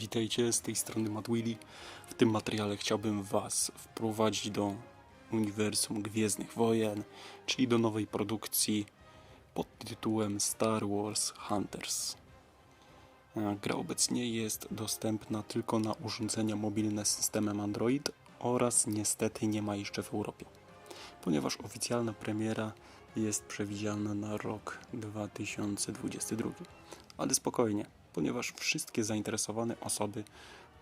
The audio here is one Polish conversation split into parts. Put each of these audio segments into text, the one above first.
Witajcie, z tej strony Matt Willy. W tym materiale chciałbym Was wprowadzić do uniwersum Gwiezdnych Wojen, czyli do nowej produkcji pod tytułem Star Wars Hunters. Gra obecnie jest dostępna tylko na urządzenia mobilne z systemem Android oraz niestety nie ma jeszcze w Europie, ponieważ oficjalna premiera jest przewidziana na rok 2022. Ale spokojnie, ponieważ wszystkie zainteresowane osoby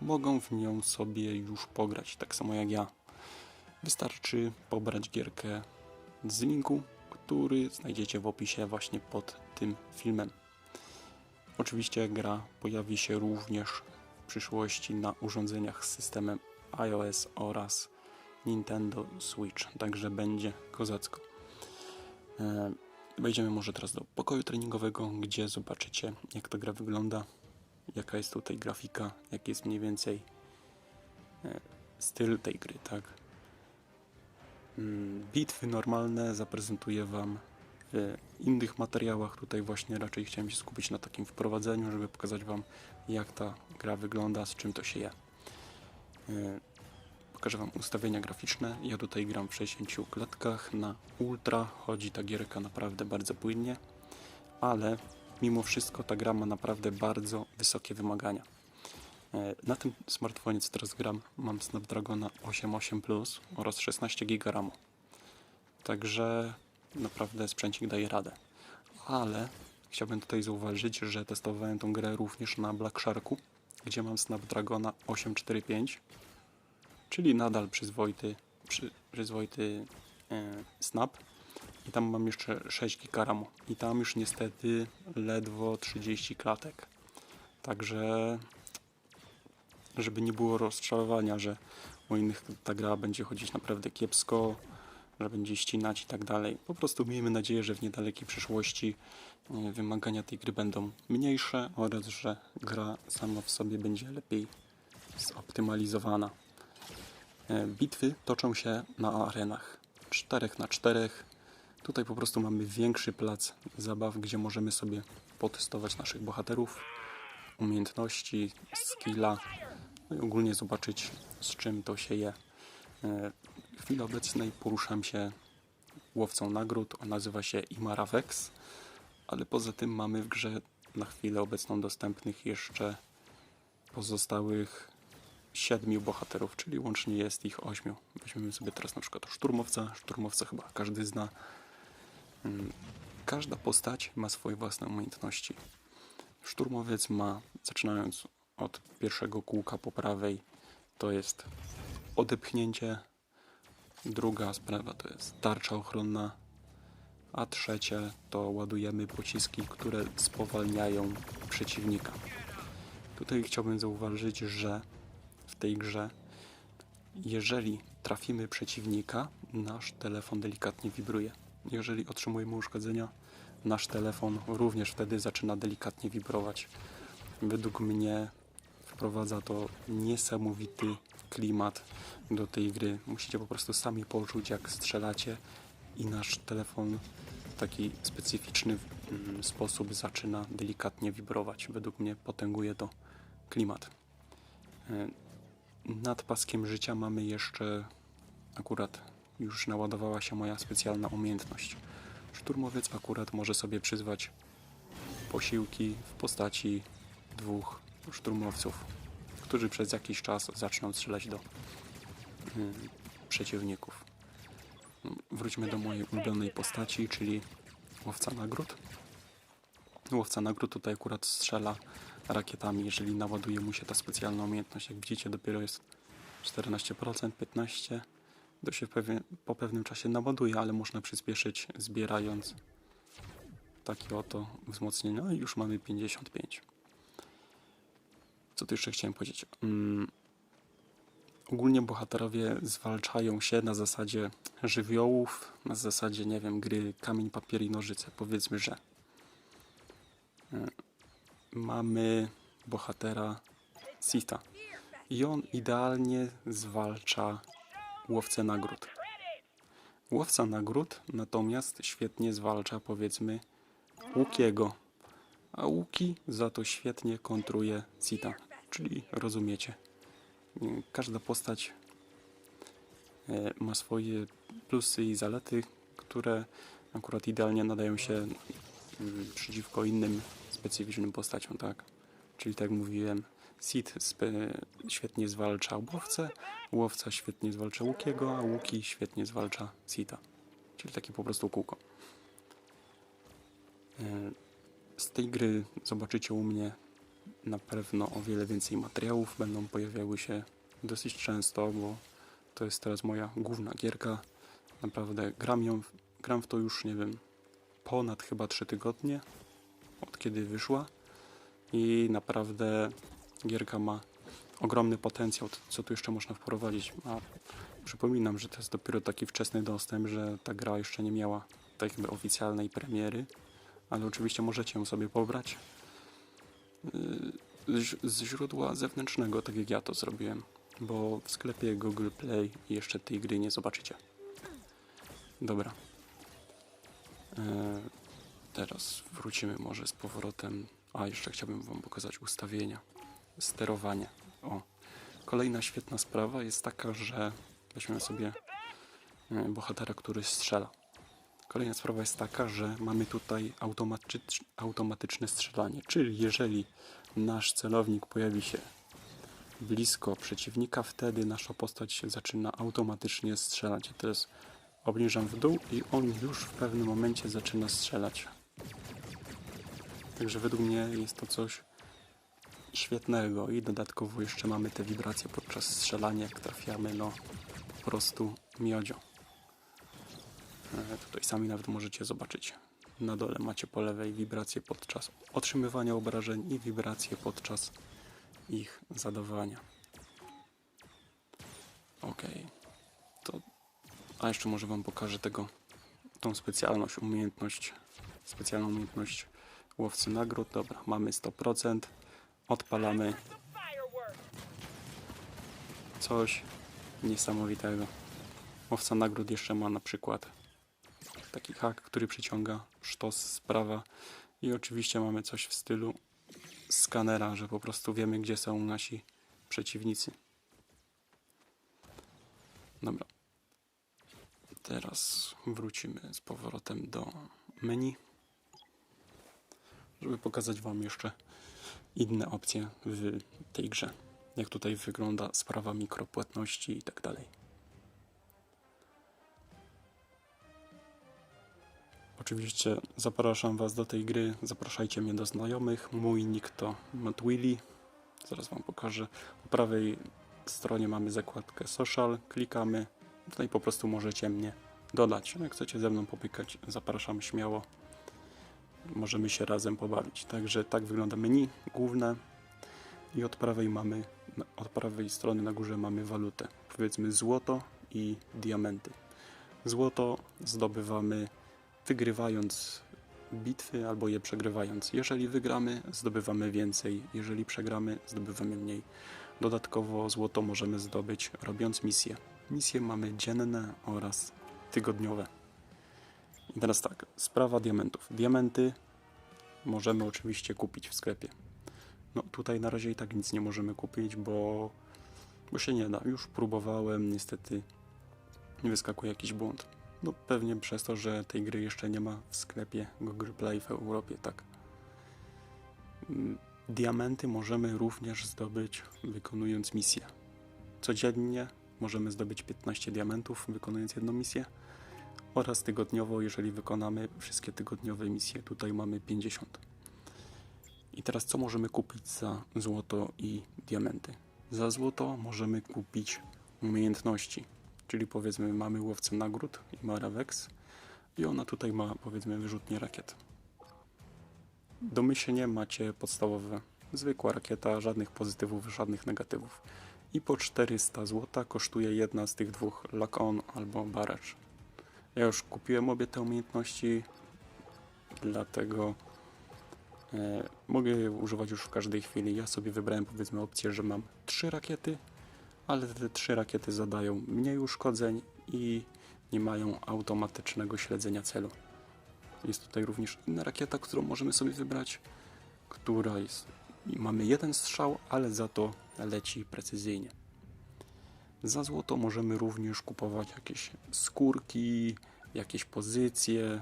mogą w nią sobie już pograć, tak samo jak ja. Wystarczy pobrać gierkę z linku, który znajdziecie w opisie właśnie pod tym filmem. Oczywiście gra pojawi się również w przyszłości na urządzeniach z systemem iOS oraz Nintendo Switch, także będzie kozacko. E, Wejdziemy może teraz do pokoju treningowego, gdzie zobaczycie jak ta gra wygląda, jaka jest tutaj grafika, jaki jest mniej więcej e, styl tej gry, tak? Mm, Bitwy normalne zaprezentuję Wam w innych materiałach. Tutaj właśnie raczej chciałem się skupić na takim wprowadzeniu, żeby pokazać Wam jak ta gra wygląda, z czym to się je. Pokażę Wam ustawienia graficzne. Ja tutaj gram w 60 klatkach na ultra. Chodzi ta gierka naprawdę bardzo płynnie, ale mimo wszystko ta gra ma naprawdę bardzo wysokie wymagania. E, Na tym smartfonie, co teraz gram, mam Snapdragona 88 Plus oraz 16 GB RAMu. Także naprawdę sprzęcik daje radę. Ale chciałbym tutaj zauważyć, że testowałem tą grę również na Black Sharku, gdzie mam Snapdragona 845 czyli nadal przyzwoity, przy, przyzwoity e, snap. I tam mam jeszcze 6 giga RAMu. I tam już niestety ledwo 30 klatek. Także, żeby nie było rozczarowania, że u innych ta gra będzie chodzić naprawdę kiepsko, że będzie ścinać i tak dalej. Po prostu miejmy nadzieję, że w niedalekiej przyszłości e, wymagania tej gry będą mniejsze oraz, że gra sama w sobie będzie lepiej zoptymalizowana. E, Bitwy toczą się na arenach 4 na 4. Tutaj po prostu mamy większy plac zabaw, gdzie możemy sobie potestować naszych bohaterów, umiejętności, skilla, no i ogólnie zobaczyć z czym to się je. E, W chwili obecnej poruszam się łowcą nagród, on nazywa się Imara ale poza tym mamy w grze na chwilę obecną dostępnych jeszcze pozostałych siedmiu bohaterów, czyli łącznie jest ich ośmiu. Weźmiemy sobie teraz na przykład szturmowca. Szturmowca chyba każdy zna. Mm, Każda postać ma swoje własne umiejętności. Szturmowiec ma, zaczynając od pierwszego kółka po prawej, to jest odepchnięcie. Druga sprawa to jest tarcza ochronna. A trzecie to ładujemy pociski, które spowalniają przeciwnika. Tutaj chciałbym zauważyć, że tej grze, jeżeli trafimy przeciwnika, nasz telefon delikatnie wibruje. Jeżeli otrzymujemy uszkodzenia, nasz telefon również wtedy zaczyna delikatnie wibrować. Według mnie wprowadza to niesamowity klimat do tej gry. Musicie po prostu sami poczuć, jak strzelacie i nasz telefon w taki specyficzny mm, sposób zaczyna delikatnie wibrować. Według mnie potęguje to klimat. Nad paskiem życia mamy jeszcze akurat już naładowała się moja specjalna umiejętność. Szturmowiec akurat może sobie przyzwać posiłki w postaci dwóch szturmowców, którzy przez jakiś czas zaczną strzelać do mm, przeciwników. Wróćmy do mojej ulubionej postaci, czyli łowca nagród. Łowca nagród tutaj akurat strzela rakietami, jeżeli naładuje mu się ta specjalna umiejętność. Jak widzicie, dopiero jest 14%, 15%. To się po pewnym czasie naładuje, ale można przyspieszyć zbierając takie oto wzmocnienia. No i już mamy 55. Co tu jeszcze chciałem powiedzieć? Mm, ogólnie bohaterowie zwalczają się na zasadzie żywiołów, na zasadzie, nie wiem, gry kamień, papier i nożyce. Powiedzmy, że mamy bohatera Sita. I on idealnie zwalcza łowcę nagród. Łowca nagród natomiast świetnie zwalcza powiedzmy Łukiego. A Łuki za to świetnie kontruje Sita. czyli rozumiecie. Każda postać e, ma swoje plusy i zalety, które akurat idealnie nadają się mm, przeciwko innym specyficznym postaciom, tak? Czyli tak jak mówiłem, Sid świetnie zwalcza łowcę, łowca świetnie zwalcza Łukiego, a Łuki świetnie zwalcza Sita. Czyli takie po prostu kółko. E, Z tej gry zobaczycie u mnie na pewno o wiele więcej materiałów. Będą pojawiały się dosyć często, bo to jest teraz moja główna gierka. Naprawdę gram, ją, gram w to już, nie wiem, ponad chyba 3 tygodnie od kiedy wyszła i naprawdę gierka ma ogromny potencjał, co tu jeszcze można wprowadzić. A przypominam, że to jest dopiero taki wczesny dostęp, że ta gra jeszcze nie miała tak jakby oficjalnej premiery, ale oczywiście możecie ją sobie pobrać yy, z, z źródła zewnętrznego, tak jak ja to zrobiłem, bo w sklepie Google Play jeszcze tej gry nie zobaczycie. Dobra. Teraz wrócimy może z powrotem. A, jeszcze chciałbym Wam pokazać ustawienia, sterowanie. O, kolejna świetna sprawa jest taka, że weźmiemy sobie e, bohatera, który strzela. Kolejna sprawa jest taka, że mamy tutaj automatycz, automatyczne strzelanie, czyli jeżeli nasz celownik pojawi się blisko przeciwnika, wtedy nasza postać zaczyna automatycznie strzelać. Ja teraz obniżam w dół i on już w pewnym momencie zaczyna strzelać. Także według mnie jest to coś świetnego i dodatkowo jeszcze mamy te wibracje podczas strzelania, jak trafiamy, no po prostu miodzio. E, Tutaj sami nawet możecie zobaczyć. Na dole macie po lewej wibracje podczas otrzymywania obrażeń i wibracje podczas ich zadawania. Ok. To... A jeszcze może Wam pokażę tego, tą specjalność, umiejętność, specjalną umiejętność łowcy nagród. Dobra, mamy 100%. Odpalamy coś niesamowitego. Łowca nagród jeszcze ma na przykład taki hak, który przyciąga sztos z prawa i oczywiście mamy coś w stylu skanera, że po prostu wiemy, gdzie są nasi przeciwnicy. Dobra. Teraz wrócimy z powrotem do menu, żeby pokazać Wam jeszcze inne opcje w tej grze. Jak tutaj wygląda sprawa mikropłatności i tak dalej. Oczywiście zapraszam Was do tej gry, zapraszajcie mnie do znajomych. Mój nick to MattWilly. Zaraz Wam pokażę. Po prawej stronie mamy zakładkę social, klikamy. Tutaj po prostu możecie mnie dodać. Jak chcecie ze mną popykać, zapraszam śmiało. Możemy się razem pobawić. Także tak wygląda menu główne. I od prawej mamy, od prawej strony na górze mamy walutę. Powiedzmy złoto i diamenty. Złoto zdobywamy wygrywając bitwy albo je przegrywając. Jeżeli wygramy, zdobywamy więcej, jeżeli przegramy, zdobywamy mniej. Dodatkowo złoto możemy zdobyć robiąc misje. Misje mamy dzienne oraz tygodniowe. I teraz tak, sprawa diamentów. Diamenty możemy oczywiście kupić w sklepie. No tutaj na razie i tak nic nie możemy kupić, bo, bo się nie da. Już próbowałem, niestety nie wyskakuje jakiś błąd. No pewnie przez to, że tej gry jeszcze nie ma w sklepie Google Play w Europie, tak. Mm, Diamenty możemy również zdobyć wykonując misję. Codziennie możemy zdobyć 15 diamentów wykonując jedną misję oraz tygodniowo, jeżeli wykonamy wszystkie tygodniowe misje. Tutaj mamy 50. I teraz co możemy kupić za złoto i diamenty? Za złoto możemy kupić umiejętności, czyli powiedzmy mamy łowcę nagród i ma i ona tutaj ma powiedzmy wyrzutnie rakiet. Domyślnie macie podstawowe, zwykła rakieta, żadnych pozytywów, żadnych negatywów. I po 400 zł kosztuje jedna z tych dwóch Lock-On albo Barrage. Ja już kupiłem obie te umiejętności, dlatego e, mogę je używać już w każdej chwili. Ja sobie wybrałem powiedzmy opcję, że mam trzy rakiety, ale te trzy rakiety zadają mniej uszkodzeń i nie mają automatycznego śledzenia celu. Jest tutaj również inna rakieta, którą możemy sobie wybrać, która jest mamy jeden strzał, ale za to leci precyzyjnie. Za złoto możemy również kupować jakieś skórki, jakieś pozycje,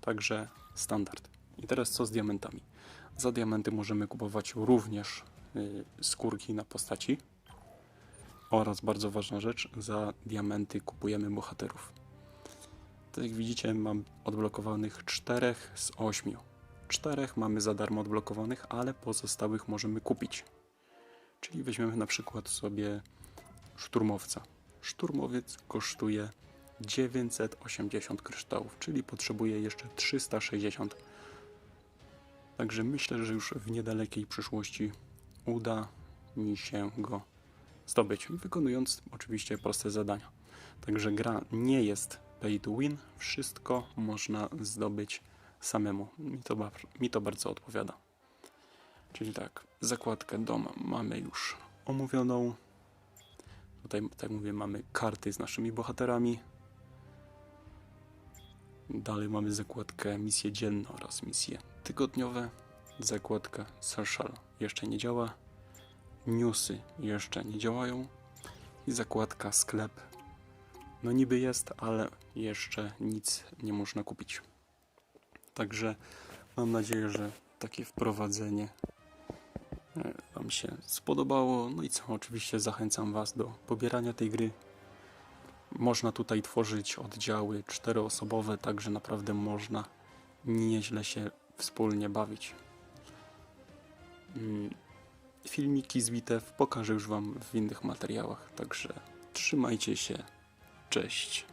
także standard. I teraz co z diamentami? Za diamenty możemy kupować również y, skórki na postaci oraz bardzo ważna rzecz, za diamenty kupujemy bohaterów. Tak jak widzicie, mam odblokowanych czterech z ośmiu. Czterech mamy za darmo odblokowanych, ale pozostałych możemy kupić. Czyli weźmiemy na przykład sobie szturmowca. Szturmowiec kosztuje 980 kryształów, czyli potrzebuje jeszcze 360. Także myślę, że już w niedalekiej przyszłości uda mi się go zdobyć, wykonując oczywiście proste zadania. Także gra nie jest pay to win, wszystko można zdobyć samemu. Mi to, mi to bardzo odpowiada. Czyli tak, zakładkę dom mamy już omówioną. Tutaj, tak mówię, mamy karty z naszymi bohaterami. Dalej mamy zakładkę misje dzienne oraz misje tygodniowe. Zakładka social jeszcze nie działa. Newsy jeszcze nie działają. I zakładka sklep. No niby jest, ale jeszcze nic nie można kupić. Także mam nadzieję, że takie wprowadzenie Wam się spodobało. No i co, oczywiście zachęcam Was do pobierania tej gry. Można tutaj tworzyć oddziały czteroosobowe, także naprawdę można nieźle się wspólnie bawić. Mm, Filmiki z bitew pokażę już Wam w innych materiałach, także trzymajcie się. Cześć.